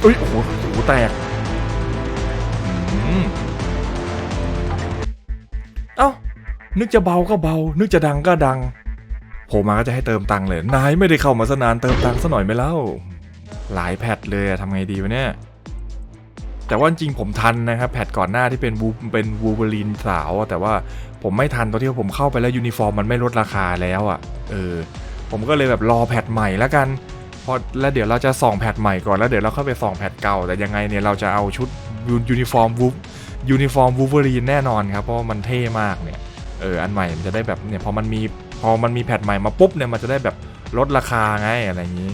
เอ้ยโอ้โหหูแตกเอ้า นึกจะเบาก็เบา นึกจะดังก็ดังโผล่มาก็จะให้เติมตังค์เลย นายไม่ได้เข้ามาสนานเติมตังค์ซะหน่อยไหมเล่า หลายแพทเลยทำไงดีวะเนี่ย แต่ว่าจริงผมทันนะครับ แพทก่อนหน้าที่เป็นวูเป็นวูเบอรีนสาว แต่ว่าผมไม่ทันตอนที่ผมเข้าไปแล้วยูนิฟอร์มมันไม่ลดราคาแล้วอะเออ ผมก็เลยแบบรอแพทใหม่แล้วกัน อแล้วเดี๋ยวเราจะส่องแพทใหม่ก่อนแล้วเดี๋ยวเราเข้าไปส่องแพทเก่า แต่ยังไงเนี่ยเราจะเอาชุดยูนิฟอร์มวูฟยูนิฟอร์มวูเบอรีนแน่นอนครับเพราะมันเท่มากเนี่ยเอออันใหม่มันจะได้แบบเนี่ยพอมันมีพอมันมีแพทใหม่มาปุ๊บเนี่ยมันจะได้แบบลดราคาไงอะไรอย่างนี้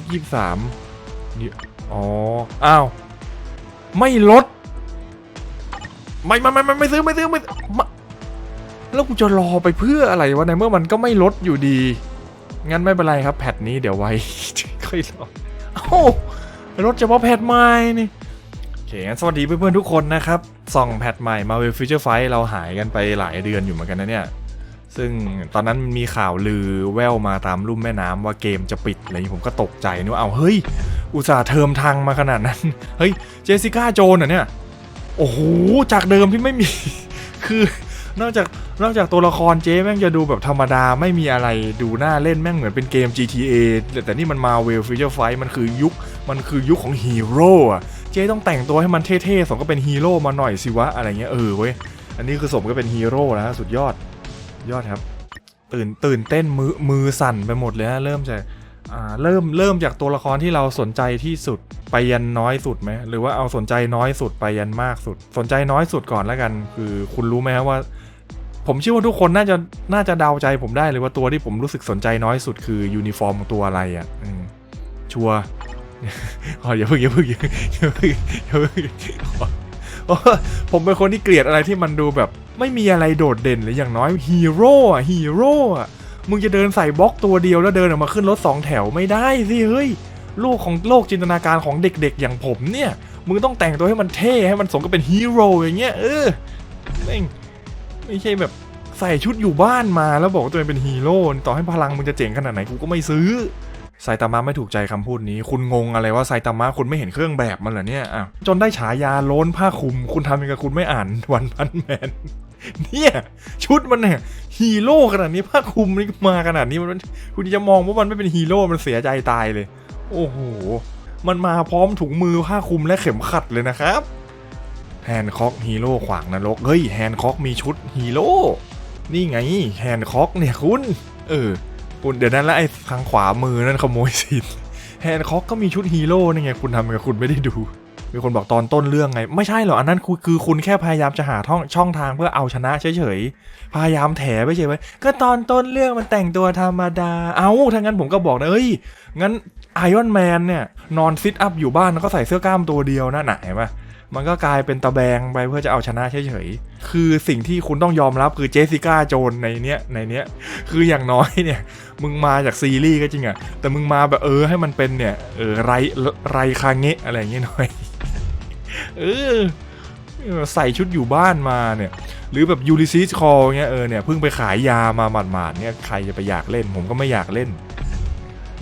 x 2 3นี่อ๋ออ้าวไม่ลดไม่ไม่ไม่ไม่ซื้อไม่ซื้อไม่แล้วกูจะรอไปเพื่ออะไรวะในเมื่อมันก็ไม่ลดอยู่ดี งั้นไม่เป็นไรครับแพทนี้เดี๋ยวไว้ ค่อยรอเอ้าลดเฉพาะแพทใหม่นี่โอเคงั้นสวัสดีเพื่อนๆทุกคนนะครับส่องแพทใหม่มาเวลฟิวเจอร์ไฟเราหายกันไปหลายเดือนอยู่เหมือนกันนะเนี่ย ซึ่งตอนนั้นมีข่าวลือแววมาตามลุ่มแม่น้ำว่าเกมจะปิดอะไรอย่างนี้ผมก็ตกใจนึกว่าเอาเฮ้ย อุตส่าห์เทอมทางมาขนาดนั้น เฮ้ยเจสิก้าโจนเหรอเนี่ย โอ้โหจากเดิมที่ไม่มี คือนอกจาก นอกจากตัวละครเจ๊แม่งจะดูแบบธรรมดาไม่มีอะไรดูน่าเล่นแม่งเหมือนเป็นเกม GTA แต่แต่นี่มันมาเวลฟิวเจอร์ไฟมันคือยุคมันคือยุคของฮีโร่อะเจ๊ต้องแต่งตัวให้มันเท่ๆสมก็เป็นฮีโร่มาหน่อยสิวะอะไรเงี้ยเออเว้ยอันนี้คือสมก็เป็นฮีโร่แล้วสุดยอดยอดครับ ตื่นตื่นเต้นมือมือสั่นไปหมดเลยฮะเริ่มจากอ่าเริ่มเริ่มจากตัวละครที่เราสนใจที่สุดไปยันน้อยสุดไหมหรือว่าเอาสนใจน้อยสุดไปยันมากสุด สนใจน้อยสุดก่อนแล้วกัน คือคุณรู้ไหมครับว่า ผมเชื่อว่าทุกคนน่าจะน่าจะเดาใจผมได้เลยว่าตัวที่ผมรู้สึกสนใจน้อยสุดคือยูนิฟอร์มของตัวอะไรอะชัวร์อ๋ออย่าเพิ่งอย่าเพิ่งอย่าเพิ่งอย่าเพิ่งอย่าเพิ่งอ๋อผมเป็นคนที่เกลียดอะไรที่มันดูแบบไม่มีอะไรโดดเด่นหรืออย่างน้อยฮีโร่อะฮีโร่อะมึงจะเดินใส่บล็อกตัวเดียวแล้วเดินออกมาขึ้นรถสองแถวไม่ได้สิเฮ้ยโลกของโลกจินตนาการของเด็กๆ อย่างผมเนี่ย มึงต้องแต่งตัวให้มันเท่ให้มันสมกับเป็นฮีโร่อย่างเงี้ยเออแม่ง ไม่ใช่แบบใส่ชุดอยู่บ้านมาแล้วบอกว่าตัวเองเป็นฮีโร่ต่อให้พลังมึงจะเจ๋งขนาดไหนกูก็ไม่ซื้อไซตามะไม่ถูกใจคำพูดนี้ คุณงงอะไรว่าไซตามะคุณไม่เห็นเครื่องแบบมันเหรอเนี่ยอะจนได้ฉายาโล้นผ้าคลุม คุณทำยังไงคุณไม่อ่านวันพันแมนเนี่ยชุดมันเนี่ยฮีโร่ขนาดนี้ผ้าคลุมนี่มาขนาดนี้มันคุณจะมองว่ามันไม่เป็นฮีโร่มันเสียใจตายเลย โอ้โหมันมาพร้อมถุงมือผ้าคลุมและเข็มขัดเลยนะครับ แฮนค็อกฮีโร่ขวางนรก เฮ้ยแฮนค็อกมีชุดฮีโร่นี่ไงแฮนค็อกเนี่ยคุณ เออคุณเดี๋ยวนั้นแล้วไอ้ทางขวามือนั่นขโมยสินแฮนค็อกก็มีชุดฮีโร่นี่ไงคุณทำกับคุณไม่ได้ดู มีคนบอกตอนต้นเรื่องไง ไม่ใช่หรอกอันนั้นคือคือคุณแค่พยายามจะหาท่องช่องทางเพื่อเอาชนะเฉยๆ พยายามแถไปเฉยไว้ก็ตอนต้นเรื่องมันแต่งตัวธรรมดา เอาถ้างั้นผมก็บอกนะเอ้ยงั้นไอออนแมนเนี่ยนอนซิทอัพอยู่บ้านแล้วก็ใส่เสื้อกล้ามตัวเดียวนะไหนมั มันก็กลายเป็นตะแบงไปเพื่อจะเอาชนะเฉยๆ คือสิ่งที่คุณต้องยอมรับคือเจสสิก้าโจนในเนี้ยในเนี้ย คืออย่างน้อยเนี่ย มึงมาจากซีรีส์ก็จริงอะแต่มึงมาแบบเออให้มันเป็นเนี่ย เออไรไรคางเงะอะไรอย่างเงี้ยหน่อย เออใส่ชุดอยู่บ้านมาเนี่ย หรือแบบยูริซิสคอลเงี้ยเออเนี่ยเพิ่งไปขายยามาหมาดๆเนี่ยใครจะไปอยากเล่น ผมก็ไม่อยากเล่น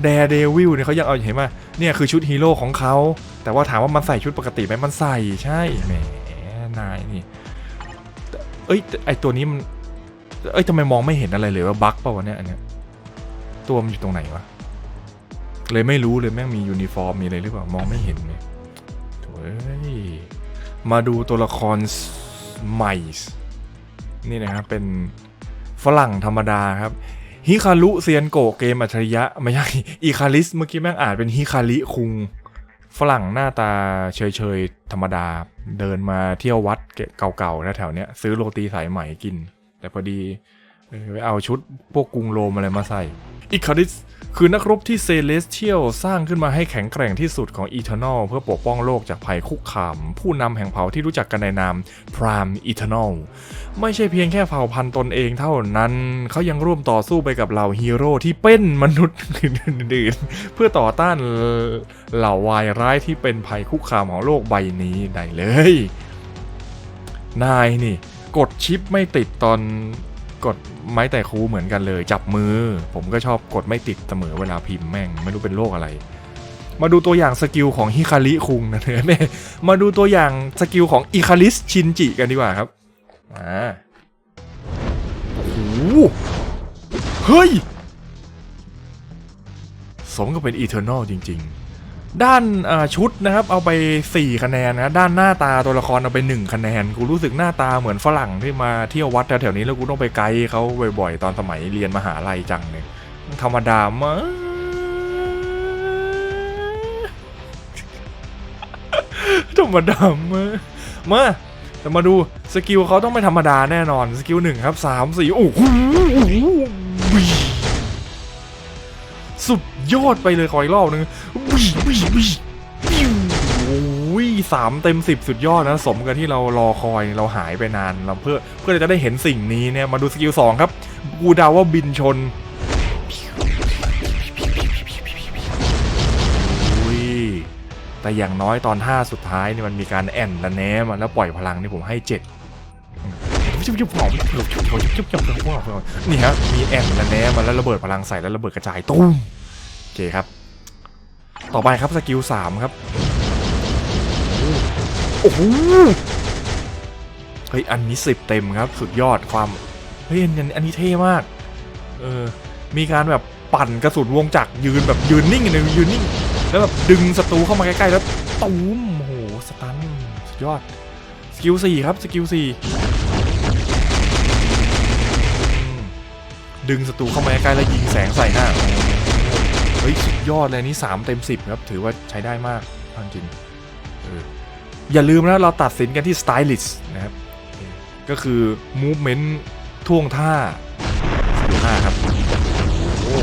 แดเดวิลเนี่ยเขายังเอาเห็นไหมเนี่ยคือชุดฮีโร่ของเขา แต่ว่าถามว่ามันใส่ชุดปกติไหมมันใส่ใช่แหมนายนี่เอ้ยไอตัวนี้มันเอ้ยทำไมมองไม่เห็นอะไรเลยว่าบั๊กเปล่าวะเนี่ยอันเนี้ยตัวมันอยู่ตรงไหนวะเลยไม่รู้เลยแม่งมียูนิฟอร์มมีอะไรหรือเปล่ามองไม่เห็นเลยเฮ้ยมาดูตัวละครใหม่นี่นะครับเป็นฝรั่งธรรมดาครับฮิคารุเซียนโกเกมอัจฉริยะไม่ใช่อีคาริสเมื่อกี้แม่งอ่านเป็นฮิคาริคุง ฝรั่งหน้าตาเฉยๆ ธรรมดา เดินมาเที่ยววัดเก่าๆแถวๆเนี้ยซื้อโรตีสายใหม่กิน แต่พอดี ไปเอาชุดพวกกรุงโรมอะไรมาใส่ อิคาริสคือนักรบที่เซเลสเทียลสร้างขึ้นมาให้แข็งแกร่งที่สุดของอีเทอร์นอลเพื่อปกป้องโลกจากภัยคุกคาม ผู้นำแห่งเผ่าที่รู้จักกันในนามพรามอีเทอร์นอลไม่ใช่เพียงแค่เผ่าพันธุ์ตนเองเท่านั้น เขายังร่วมต่อสู้ไปกับเหล่าฮีโร่ที่เป็นมนุษย์อื่นๆเพื่อต่อต้านเหล่าวายร้ายที่เป็นภัยคุกคามของโลกใบนี้ได้เลย นายนี่ กดชิปไม่ติดตอน กดไม้แต่คูเหมือนกันเลย จับมือ ผมก็ชอบกดไม่ติดเสมอเวลาพิมพ์แม่ง ไม่รู้เป็นโรคอะไร มาดูตัวอย่างสกิลของฮิคาริคุงนะเนอะมาดูตัวอย่างสกิลของอิคาริสชินจิกันดีกว่าครับอ่าโอ้โหเฮ้ย สมกับเป็นอีเทอร์นอลจริง ๆ ด้านชุดนะครับเอาไป 4 คะแนนนะด้านหน้าตาตัวละครเอาไป 1 คะแนน กูรู้สึกหน้าตาเหมือนฝรั่งที่มาเที่ยววัดแถวๆนี้แล้วกูต้องไปไกด์เขาบ่อยๆ ตอนสมัยเรียนมหาลัยจังเลยธรรมดามากธรรมดามากมาแต่มาดูสกิลเขาต้องไม่ธรรมดาแน่นอนสกิลหนึ่งครับสามสี่โอ้โห สุดยอดไปเลยขออีกรอบหนึงวิวิวิปิ้วโอ้ยสามเต็มสิบสุดยอดนะ สมกับที่เรารอคอยเราหายไปนานเราเพื่อเพื่อจะได้เห็นสิ่งนี้เนี่ยมาดูสกิลสองครับกูดาว่าบินชนอุ้ยแต่อย่างน้อยตอนท่าสุดท้ายเนี่ยมันมีการแอนและแนมอะแล้วปล่อยพลังนี่ผมให้เจ็ดยุบยุบหอมยุบยุบยุบยุบยุบนี่ฮะมีแอนและแนมมาแล้วระเบิดพลังใส่แล้วระเบิดกระจายตุ้ม เคครับ ต่อไปครับสกิลสามครับ โอ้โห เฮ้ย อันนี้สิบเต็มครับ สุดยอดความ เฮ้ย อันอันนี้เท่มาก เออ มีการแบบปั่นกระสุนวงจักรยืนแบบยืนนิ่งเลยยืนนิ่ง แล้วแบบดึงศัตรูเข้ามาใกล้ๆแล้วตูมโอ้โห สตัน สุดยอด สกิลสี่ครับ สกิลสี่ดึงศัตรูเข้ามาใกล้ๆแล้วยิงแสงใส่หน้า ฮ้ยสุดยอดเลยนี่สามเต็มสิบครับ ถือว่าใช้ได้มากจริงเอออย่าลืมนะเราตัดสินกันที่ stylist นะครับ ก็คือ movement ท่วงท่าสกิลห้าครับ โอ้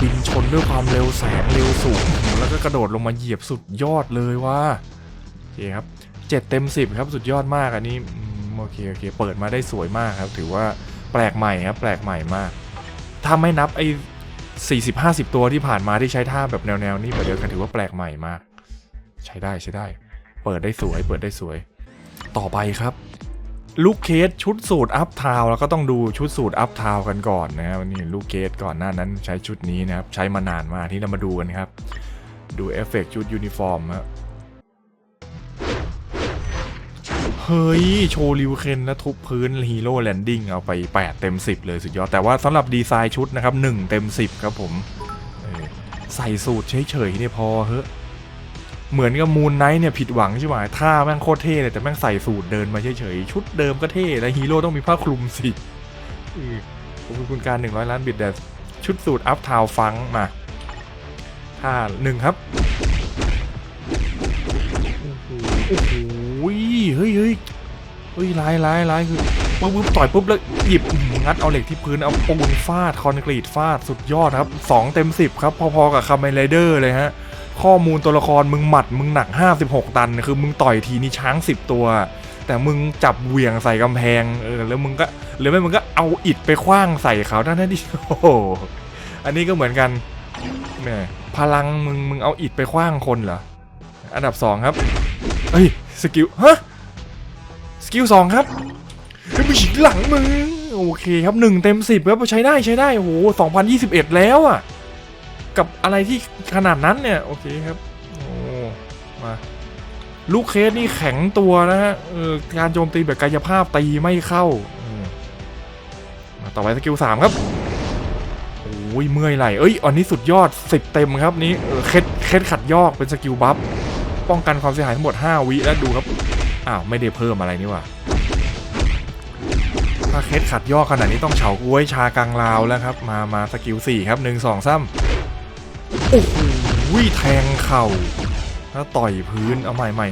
บินชนด้วยความเร็วแสงเร็วสูง แล้วก็กระโดดลงมาเหยียบสุดยอดเลยว่าโอเคครับเจ็ดเต็มสิบครับสุดยอดมากอันนี้โอเคโอเค เปิดมาได้สวยมากครับ ถือว่าแปลกใหม่ครับ แปลกใหม่มาก ถ้าไม่นับไอ้ สี่สิบห้าสิบตัวที่ผ่านมาที่ใช้ท่าแบบแนวๆนี้แบบเดียวกันถือว่าแปลกใหม่มาก ใช้ได้ใช้ได้ เปิดได้สวย เปิดได้สวย ต่อไปครับลูกเคสชุดสูตรอัพทาวแล้วก็ต้องดูชุดสูตรอัพทาวกันก่อนนะครับนี่ลูกเคสก่อนหน้านั้นใช้ชุดนี้นะครับ ใช้มานานมากที่เรามาดูกันครับ ดูเอฟเฟกต์ชุดยูนิฟอร์มครับ เฮ้ย โชว์ริวเคนและทุบพื้นฮีโร่แลนดิ้งเอาไป 8 เต็ม 10 เลยสุดยอด แต่ว่าสำหรับดีไซน์ชุดนะครับ 1 เต็ม 10 ครับผมใส่สูตรเฉยๆเนี่ยพอเฮ้ยเหมือนกับมูนไนท์เนี่ยผิดหวังใช่ไหมท่าแม่งโคตรเท่เลยแต่แม่งใส่สูตรเดินมาเฉยๆ ชุดเดิมก็เท่ แล้วฮีโร่ต้องมีผ้าคลุมสิขอบคุณคุณการ100 ล้านบิตแต่ชุดสูตรอัพทาวฟังมาท่าหนึ่งครับโอ้โห เฮ้ยเฮ้ยเฮ้ยร้ายร้ายร้ายคือปุ๊บปุ๊บต่อยปุ๊บแล้วหยิบงัดเอาเหล็กที่พื้นเอาปูนฟาดคอนกรีตฟาดสุดยอดครับสองเต็มสิบครับพอๆกับคาเมนไรเดอร์เลยฮะข้อมูลตัวละครมึงหมัดมึงหนัก 56 ตัน คือมึงต่อยทีนี่ช้าง 10 ตัว แต่มึงจับเหวี่ยงใส่กำแพงเออแล้วมึงก็หรือไม่มึงก็เอาอิดไปคว้างใส่เขาด้านนั้นดิโอ้โหอันนี้ก็เหมือนกันแหมพลังมึงมึงเอาอิดไปคว้างคนเหรออันดับ 2 ครับเฮ้ยสกิลฮะ สกิลสองครับเฮ้ยมึงฉีกหลังมึงโอเคครับหนึ่งเต็มสิบครับใช้ได้ใช้ได้โอ้โห2021แล้วอะ กับอะไรที่ขนาดนั้นเนี่ย โอเคครับโอ้มาลูกเคสนี่แข็งตัวนะฮะเออการโจมตีแบบกายภาพตีไม่เข้ามมาต่อไปสกิลสามครับโอ้ยเมื่อยไหลเอ้ยอันนี้สุดยอด10เต็มครับนี้เออเคสเคสขัดยอกเป็นสกิลบัฟป้องกันความเสียหายทั้งหมด 5 วิแล้วดูครับ อ้าว ไม่ได้เพิ่มอะไรนี่ว่าถ้าเคสขัดย่อขนาดนี้ต้องเฉาก้วยชากลางลาวแล้วครับ มามาสกิลสี่ครับหนึ่งสองซ้ำโอ้โหแทงเข่าแล้วต่อยพื้นเอาใหม่ใหม่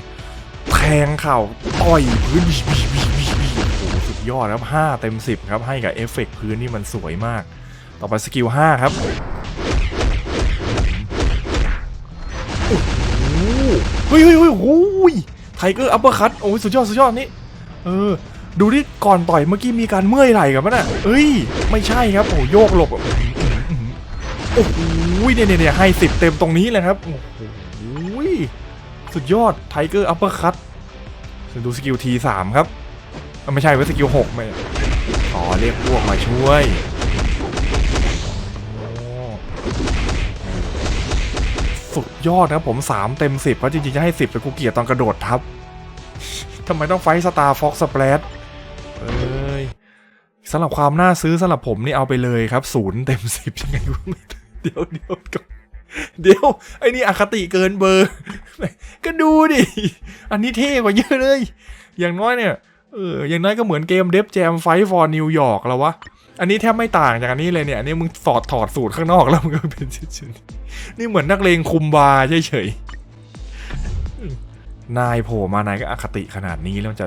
แทงเข่าต่อยพื้นบีบีบีบีบีโอ้สุดยอดครับห้าเต็มสิบครับให้กับเอฟเฟกต์พื้นนี่มันสวยมาก ต่อไปสกิลห้าครับเฮ้ยเฮ้ยเฮ้ยโอ้ย ไทเกอร์อัปเปอร์คัตโอ้ยสุดยอดสุดยอดนี่เออ ดูที่ก่อนต่อยเมื่อกี้มีการเมื่อยไหล่กันปะน่ะเอ้ย ไม่ใช่ครับโอ้โหโยกหลบอะโอ้โหเนี่ยเนี่ยเนให้สิบเต็มตรงนี้เลยครับโอ้โหสุดยอดไทเกอร์อัปเปอร์คัตดูสกิลทีสามครับไม่ใช่เว้ยสกิลหกไม่อ๋อเรียกพวกมาช่วย สุดยอดนะผม 3 เต็ม 10 เพราะจริงๆ จะให้ 10แต่กูเกียดตอนกระโดดทับทำไมต้องไฟสตาร์ฟ็อกสเปรดเอ้ยสำหรับความน่าซื้อสำหรับผมนี่เอาไปเลยครับศูนย์เต็มสิบยังไงก็ไม่เดี๋ยวเดี๋ยวก่อนเดี๋ยว ไอ้นี่อคติเกินเบอร์ ก็ดูดิ อันนี้เท่กว่าเยอะเลย อย่างน้อยเนี่ย เออ อย่างน้อยก็เหมือนเกมเดฟแจมไฟฟอร์นิวยอร์กแล้ววะ อันนี้แทบไม่ต่างจากอันนี้เลยเนี่ยอันนี้มึงถอดถอดสูตรข้างนอกแล้วมึงก็เป็นชิ้นๆนี่เหมือนนักเลงคุมบาเฉยๆนายโผล่มานายก็อคติขนาดนี้แล้วจะ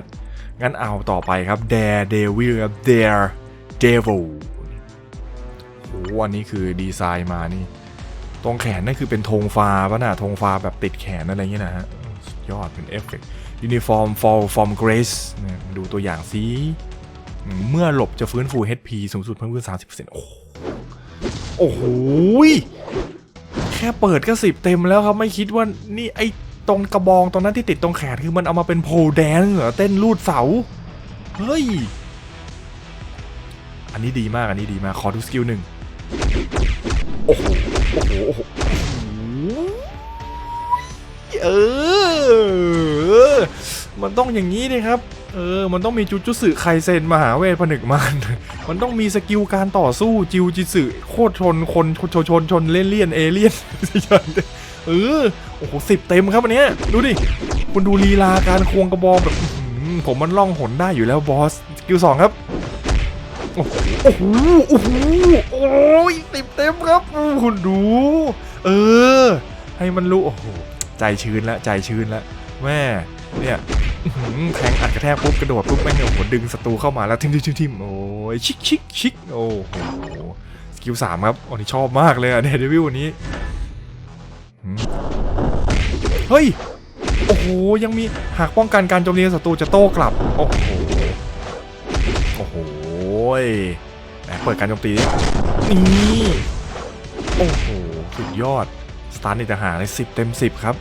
งั้นเอาต่อไปครับ Dare Devil ครับ Dare Devil โอ้โหอันนี้คือดีไซน์มานี่ ตรงแขนนั่นคือเป็นธงฟ้าป่ะนะธงฟ้าแบบติดแขนอะไรเงี้ยนะฮะยอดเป็นเอฟเฟกต์ Uniform Fall from Grace เนี่ยดูตัวอย่างสิ เมื่อหลบจะฟื้นฟู HP สูงสุดเพิ่มขึ้น 30%โอ้โหโอ้โหแค่เปิดก็สิบเต็มแล้วครับ ไม่คิดว่านี่ไอ้ตรงกระบองตรงนั้นที่ติดตรงแขนคือมันเอามาเป็นโพแดนเหรอเต้นลูดเสา เฮ้ย อันนี้ดีมากอันนี้ดีมาก ขอดูสกิลหนึ่งโอ้โหโอ้โหโอ้โหเออ มันต้องอย่างนี้ดิครับ เออ มันต้องมีจุจุสึไคเซนมหาเวทผนึกมาน มันต้องมีสกิลการต่อสู้จิวจิสึโคตรชนคนชนชนชนชนเลี่ยนเลี่ยนเอเลี่ยนเออ โอ้โหสิบเต็มครับอันเนี้ยดูดิ คุณดูลีลาการควงกระบองแบบผมมันล่องหนได้อยู่แล้วบอสสกิลสองครับ โอ้โห โอ้โห โอ้โหโอ้ยสิบเต็มครับ คุณดู เออ ให้มันรู้ โอ้โห ใจชื้นแล้วใจชื้นแล้วแม่ เนี่ย แทงอัดกระแทกปุ๊บกระโดดปุ๊บแม่งเนี่ยโอ้โหดึงศัตรูเข้ามาแล้วทิมทิมทิมทิมโอ้ยชิกชิกชิกโอ้โหสกิลสามครับอ้นี่ชอบมากเลยอะเดวิลวันนี้เฮ้ยโอ้โหยังมีหากป้องกันการโจมตีศัตรูจะโต้กลับโอ้โหโอ้โหเปิดการโจมตีนี่โอ้โหสุดยอดสตาร์ทในทหาในสิบเต็มสิบครับ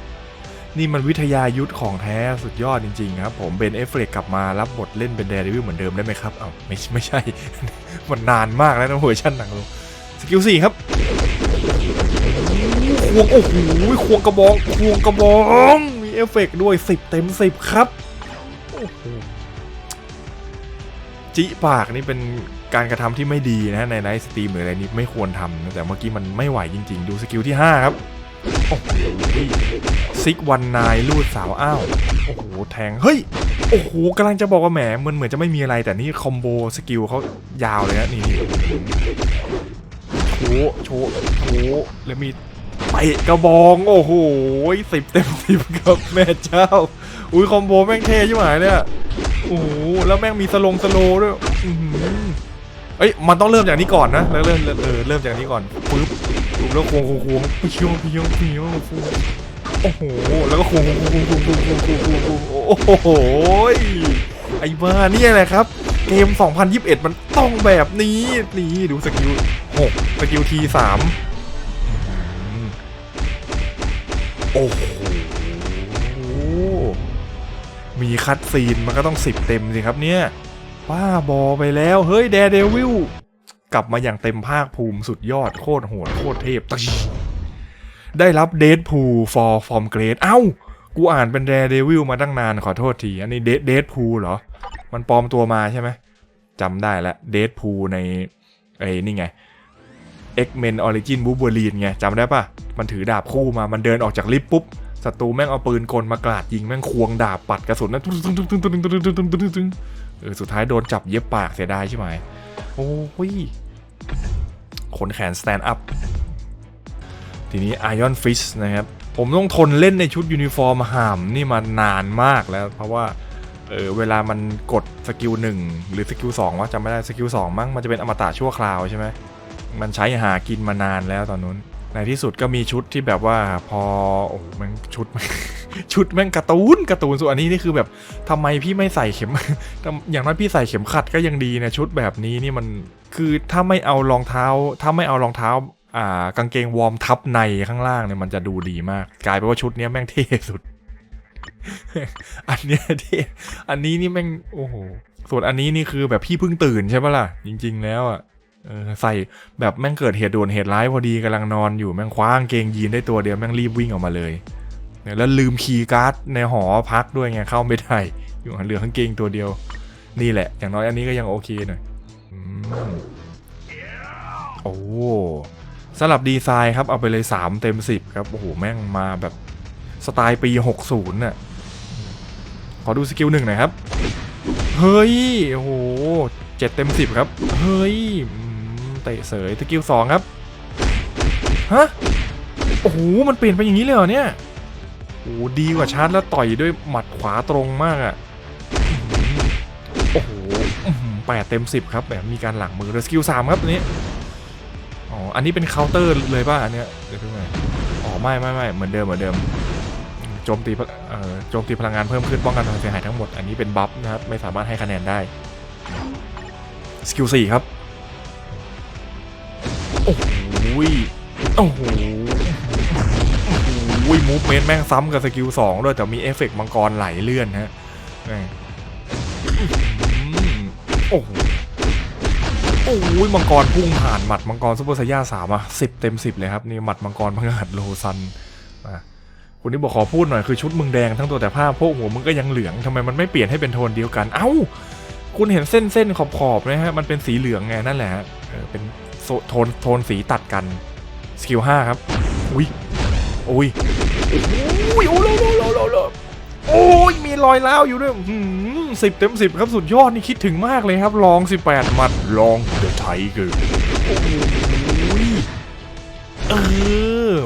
นี่มันวิทยายุทธของแท้สุดยอดจริงๆครับ ผมเบนเอฟเฟลกกลับมารับบทเล่นเป็นแดร์ดวิลเหมือนเดิมได้ไหมครับเอ้าไม่ไม่ใช่ มันนานมากแล้วนะเวอร์ชันหนังลงสกิลสี่ครับควงโอ้โหควงกระบองควงกระบอง มีเอฟเฟกต์ด้วยสิบเต็มสิบครับโอ้โหจิปากนี่เป็นการกระทำที่ไม่ดีนะในไลฟ์สตรีมหรืออะไรนี้ไม่ควรทำแต่เมื่อกี้มันไม่ไหวจริง ๆ ดูสกิลที่ 5 ครับ โอ้โหซิกวันนายลูดสาวอ้าวโอ้โหแทงเฮ้ยโอ้โหกำลังจะบอกว่าแหมมันเหมือนจะไม่มีอะไรแต่นี่คอมโบสกิลเขายาวเลยนะนี่นี่โชว์โชว์โชว์แล้วมีเตะกระบองโอ้โหสิบเต็มสิบครับแม่เจ้า อุ้ยคอมโบแม่งเท่ใช่ไหมเนี่ยโอ้โหแล้วแม่งมีสลงสโลด้วยเอ้ยมันต้องเริ่มจากนี้ก่อนนะแล้วเริ่มเริ่มเออเริ่มจากนี้ก่อนปึ๊บ บแล้วควงควงควงเพียวเพียวเพียวฟูโอ้โห แล้วก็ควงควงควงควงควงควงควงควงควงโอ้โห ไอ้บ้าเนี่ยแหละครับ เกม 2021 มันต้องแบบนี้ นี่ดูสกิล6สกิลที3โอ้โห มีคัดซีนมันก็ต้องสิบเต็มสิครับเนี่ยป้าบอไปแล้ว เฮ้ย แดเดวิล กลับมาอย่างเต็มภาคภูมิสุดยอดโคตรโหดโคตรเทพได้รับเดทพูฟอร์ฟอร์มเกรดเอ้า กูอ่านเป็นแดเดวิลมาตั้งนานขอโทษที อันนี้เดทเดทพูเหรอ มันปลอมตัวมาใช่ไหมจำได้ละเดทพูในไอ้นี่ไง X-Men Origin b u b e รีนไงจำได้ปะมันถือดาบคู่มา มันเดินออกจากลิฟต์ปุ๊บศัตรูแม่งเอาปืนกลมากราดยิงแม่งควงดาบปัดกระสุนนั่นเออสุดท้ายโดนจับเย็บปากเสียดายใช่ไหมโอ้ย ขนแขนสแตนด์อัพ ทีนี้ Iron Fist นะครับ ผมต้องทนเล่นในชุดยูนิฟอร์มห่ามนี่มานานมากแล้ว เพราะว่าเออเวลามันกดสกิลหนึ่งหรือสกิลสองว่าจำไม่ได้สกิลสองมั้งมันจะเป็นอมตะชั่วคราวใช่ไหมมันใช้หากินมานานแล้วตอนนู้น ในที่สุดก็มีชุดที่แบบว่าพอโอ้โหแมันชุดชุดแม่งการ์ตูนการ์ตูนส่วนอันนี้นี่คือแบบทำไมพี่ไม่ใส่เข็ม อย่างน้อยพี่ใส่เข็มขัดก็ยังดีนะชุดแบบนี้นี่มัน คือถ้าไม่เอารองเท้า ถ้าไม่เอารองเท้าอ่ากางเกงวอร์มทับในข้างล่างเนี่ยมันจะดูดีมาก กลายเป็นว่าชุดเนี้ยแม่งเท่สุด อันเนี้ยเท่อันนี้นี่แม่งโอ้โหส่วนอันนี้นี่คือแบบพี่เพิ่งตื่นใช่ปะล่ะ จริง ๆ แล้วอะเออใส่แบบแม่งเกิดเหตุด่วนเหตุร้ายพอดีกำลังนอนอยู่แม่งคว้างเกงยีนได้ตัวเดียวแม่งรีบวิ่งออกมาเลยแล้วลืมคีย์การ์ดในหอพักด้วยไงเข้าไม่ได้อยู่เหลือข้างเกงตัวเดียว นี่แหละ อย่างน้อยอันนี้ก็ยังโอเคหน่อย โอ้สลับดีไซน์ครับเอาไปเลย 3 เต็ม 10 ครับ โอ้โห แม่งมาแบบสไตล์ปี 60น่ะขอดูสกิลหนึ่งหน่อยครับ เฮ้ย โอ้โหเจ็ดเต็ม10ครับ เฮ้ยเตะเสยสกิลสองครับ ฮะ โอ้โห มันเปลี่ยนไปอย่างนี้เลยเหรอเนี่ย โอ้ดีกว่าชาร์จแล้วต่อยด้วยหมัดขวาตรงมากอะ่ 8 เต็ม 10 ครับ แบบมีการหลังมือเลยสกิล 3 ครับตัวนี้ อ๋อ อันนี้เป็นเคาน์เตอร์เลยป่ะ อันเนี้ยเดี๋ยวดูหน่อยอ๋อ ไม่ไม่ไม่เหมือนเดิมเหมือนเดิมโจมตีเอ่อโจมตีพลังงานเพิ่มขึ้นป้องกันความเสียหายทั้งหมด อันนี้เป็นบัฟนะครับ ไม่สามารถให้คะแนนได้สกิล 4 ครับ โอ้โหโอ้โหอุ้ยมูฟเมนต์แม่งซ้ำกับสกิล2ด้วยแต่มีเอฟเฟกต์มังกรไหลเลื่อนฮะ โอ้โหโอ้ยมังกรพุ่งผ่านหมัดมังกรซุปเปอร์ไซย่าสามอะสิบเต็มสิบเลยครับนี่หมัดมังกรพังหัดโลซันอะคุณนี่บอกขอพูดหน่อยคือชุดมึงแดงทั้งตัวแต่ผ้าพวกหัวมึงก็ยังเหลืองทำไมมันไม่เปลี่ยนให้เป็นโทนเดียวกัน เอ้า คุณเห็นเส้นเส้นขอบขอบๆไหมฮะมันเป็นสีเหลืองไงนั่นแหละเออเป็นโทนโทนสีตัดกันสกิลห้าครับอุ้ยอุ้ยอุ้ยโอ้โลโลโลโลโล โอ้ยมีรอยร้าวอยู่ด้วยสิบเต็มสิบครับสุดยอดนี่คิดถึงมากเลยครับ ลองสิบแปดมัดลองเดอะไทเกอร์โอ้ยเออ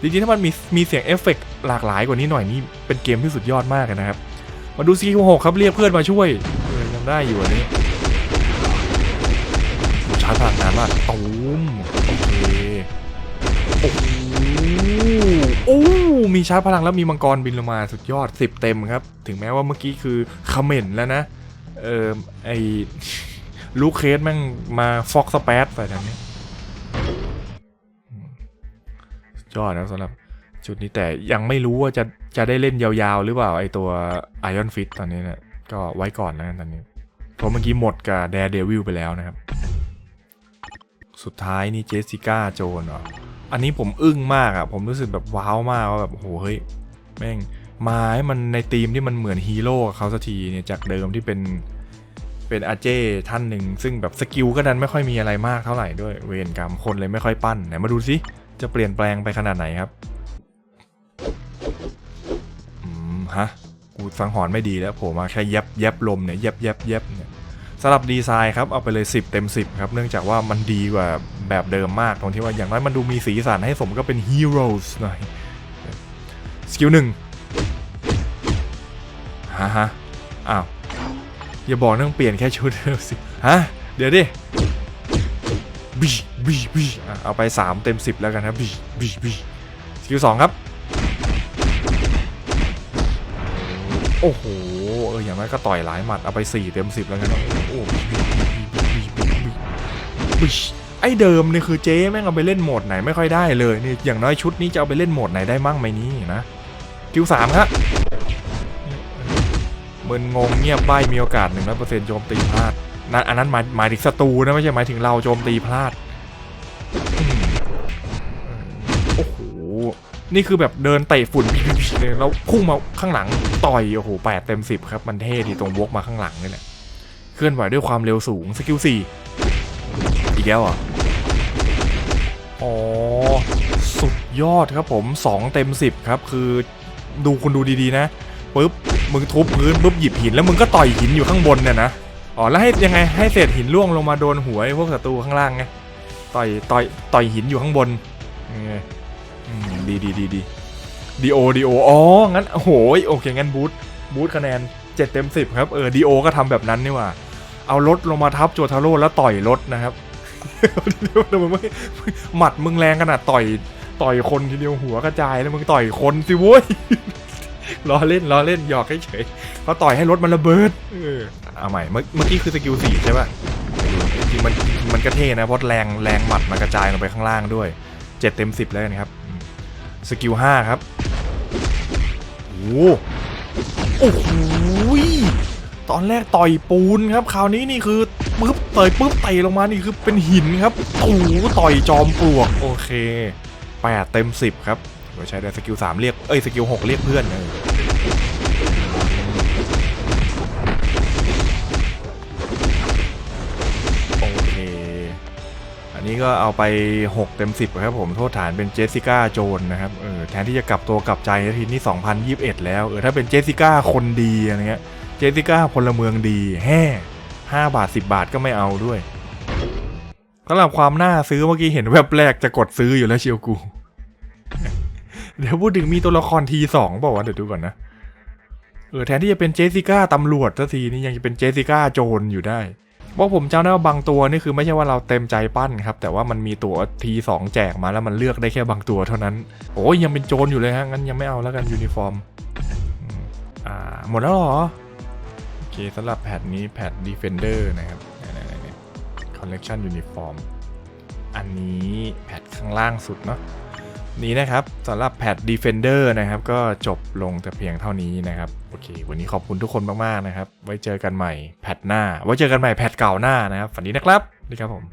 จริงๆ ถ้ามันมีมีเสียงเอฟเฟกต์หลากหลายกว่านี้หน่อยนี่เป็นเกมที่สุดยอดมากเลยนะครับ มาดูซีคิวหกครับเรียกเพื่อนมาช่วยเออยังได้อยู่อันนี้ชาร์จพลังงานมากตูมโอเคโอ้ โอ้มีชาร์จพลังแล้วมีมังกรบินลงมาสุดยอด 10 เต็มครับ ถึงแม้ว่าเมื่อกี้คือคอมเมนต์แล้วนะ เออไอลูกเคสแม่งมาฟอกสเปซใส่ทานี้อืมสุดยอดนะสำหรับชุดนี้แต่ยังไม่รู้ว่าจะจะได้เล่นยาวๆ หรือเปล่าไอตัว Iron Fist ตอนนี้เนะี่ยก็ไว้ก่อนแล้วกันตอนนี้เพราะเมื่อกี้หมดกับแดร์เดวิลไปแล้วนะครับ สุดท้ายนี่เจสสิก้าโจนเหรอ อันนี้ผมอึ้งมากอะผมรู้สึกแบบว้าวมากว่าแบบโหเฮ้ยแม่งมาให้มันในธีมที่มันเหมือนฮีโร่เขาสักทีเนี่ยจากเดิมที่เป็นเป็นอาเจท่านหนึ่ง ซึ่งแบบสกิลก็ดันไม่ค่อยมีอะไรมากเท่าไหร่ด้วยเวรกรรมคนเลยไม่ค่อยปั้นไหนมาดูสิจะเปลี่ยนแปลงไปขนาดไหนครับอืมฮะกูฟังหอนไม่ดีแล้วโผล่มาแค่เย็บเย็บลมเนี่ยเย็บเย็บย็บเนี่ย สำหรับดีไซน์ครับเอาไปเลย 10 เต็ม 10 ครับ เนื่องจากว่ามันดีกว่าแบบเดิมมากตรงที่ว่าอย่างน้อยมันดูมีสีสันให้สมก็เป็นฮีโร่หน่อยสกิลหนึ่งฮะฮะอ้าว อย่าบอกต้องเปลี่ยนแค่ชุดเดียวสิฮะ เดี๋ยวดิบีบีบีเอาไป 3 เต็ม 10 แล้วกันครับบีบีบีสกิลสองครับ โอ้โห อย่างน้อยก็ต่อยหลายหมัดเอาไป 4 เต็ม 10 แล้วกันนโอ้ไอเดิมเนี่ยคือเจ๊แม่งเอาไปเล่นโหมดไหนไม่ค่อยได้เลยนี่อย่างน้อยชุดนี้จะเอาไปเล่นโหมดไหนได้มั่งไหมนี่นะสกิลสามครับมึนงงเงียบใบมีโอกาสหนึ่งร้อยเปอร์เซ็นต์โจมตีพลาดนั่นอันนั้นหมายหมายถึงศัตรูนะไม่ใช่หมายถึงเราโจมตีพลาดโอ้โหนี่คือแบบเดินเตะฝุ่นเลยแล้วพุ่งมาข้างหลัง ต่อย โอ้โหแปดเต็มสิบครับ มันเท่ดีตรงวกมาข้างหลังนี่แหละ เคลื่อนไหวด้วยความเร็วสูง สกิลสี่อีกแล้วอะอ๋อ สุดยอดครับผมสองเต็มสิบครับ คือดูคุณดูดีๆนะปุ๊บมึงทุบพื้นปุ๊บหยิบหินแล้วมึงก็ต่อยหินอยู่ข้างบนเนี่ยนะอ๋อแล้วให้ยังไงให้เศษหินร่วงลงมาโดนหัวไอ้พวกศัตรูข้างล่างไงต่อยต่อยต่อยหินอยู่ข้างบนไงอืมดีดีดีดี ดีโอดีโออ๋อ งั้นโอ้โหโอเค งั้นบูทบูทคะแนนเจ็ดเต็มสิบครับ เออดีโอก็ทำแบบนั้นนี่ว่า เอารถลงมาทับโจทาโร่แล้วต่อยรถนะครับทำไมไม่หมัดมึงแรงขนาดต่อย ต่อยคนทีเดียวหัวกระจายแล้วมึงต่อยคนสิเว้ยล้อเล่นล้อเล่นหยอกเฉยเขาต่อยให้รถมันระเบิด เออเอาใหม่ เมื่อกี้คือสกิลสี่ใช่ป่ะจริงมันมันก็เท่นะเพราะแรงแรงหมัดมันกระจายลงไปข้างล่างด้วยเจ็ดเต็มสิบแล้วกันครับ สกิลห้าครับ โอ้โหตอนแรกต่อยปูนครับคราวนี้นี่คือปึ๊บต่อยปึ๊บเตะลงมานี่คือเป็นหินครับโอ้โหต่อยจอมปลวกโอเคแปดเต็มสิบครับโดยใช้ได้สกิลสามเรียกเอ้ยสกิลหกเรียกเพื่อนเลย ก็เอาไป 6 เต็ม 10ครับผมโทษฐานเป็นเจสสิก้าโจนนะครับเออแทนที่จะกลับตัวกลับใจทีนี้2021 แล้วเออถ้าเป็นเจสสิก้าคนดีอะไรเงี้ยเจสสิก้าพลเมืองดีแฮ่5บาท 10 บาทก็ไม่เอาด้วยสำหรับความน่าซื้อเมื่อกี้เห็นแวบแรกจะกดซื้ออยู่แล้วเชียวกู เดี๋ยวพูดถึงมีตัวละครทีสองบอกว่าเดี๋ยวดูก่อนนะเออแทนที่จะเป็นเจสสิก้าตำรวจสักทีนี่ยังจะเป็นเจสสิก้าโจรอยู่ได้ เพราผมจำได้ว่าบางตัวนี่คือไม่ใช่ว่าเราเต็มใจปั้นครับ แต่ว่ามันมีตัวทีสองแจกมาแล้วมันเลือกได้แค่บางตัวเท่านั้น โอ้ยยังเป็นโจรอยู่เลยฮะงั้นยังไม่เอาแล้วกันยูนิฟอร์มอ่าหมดแล้วเหรอ โอเคสำหรับแพทนี้แพท Defender นะครับนี่ๆๆ Collection Uniform อันนี้แพทข้างล่างสุดเนาะ นี้นะครับสำหรับแพท Defender นะครับก็จบลงแต่เพียงเท่านี้นะครับโอเค วันนี้ขอบคุณทุกคนมากๆนะครับ ไว้เจอกันใหม่แพทหน้า ไว้เจอกันใหม่แพทเก่าหน้านะครับฝันดีนะครับสวัสดีครับผม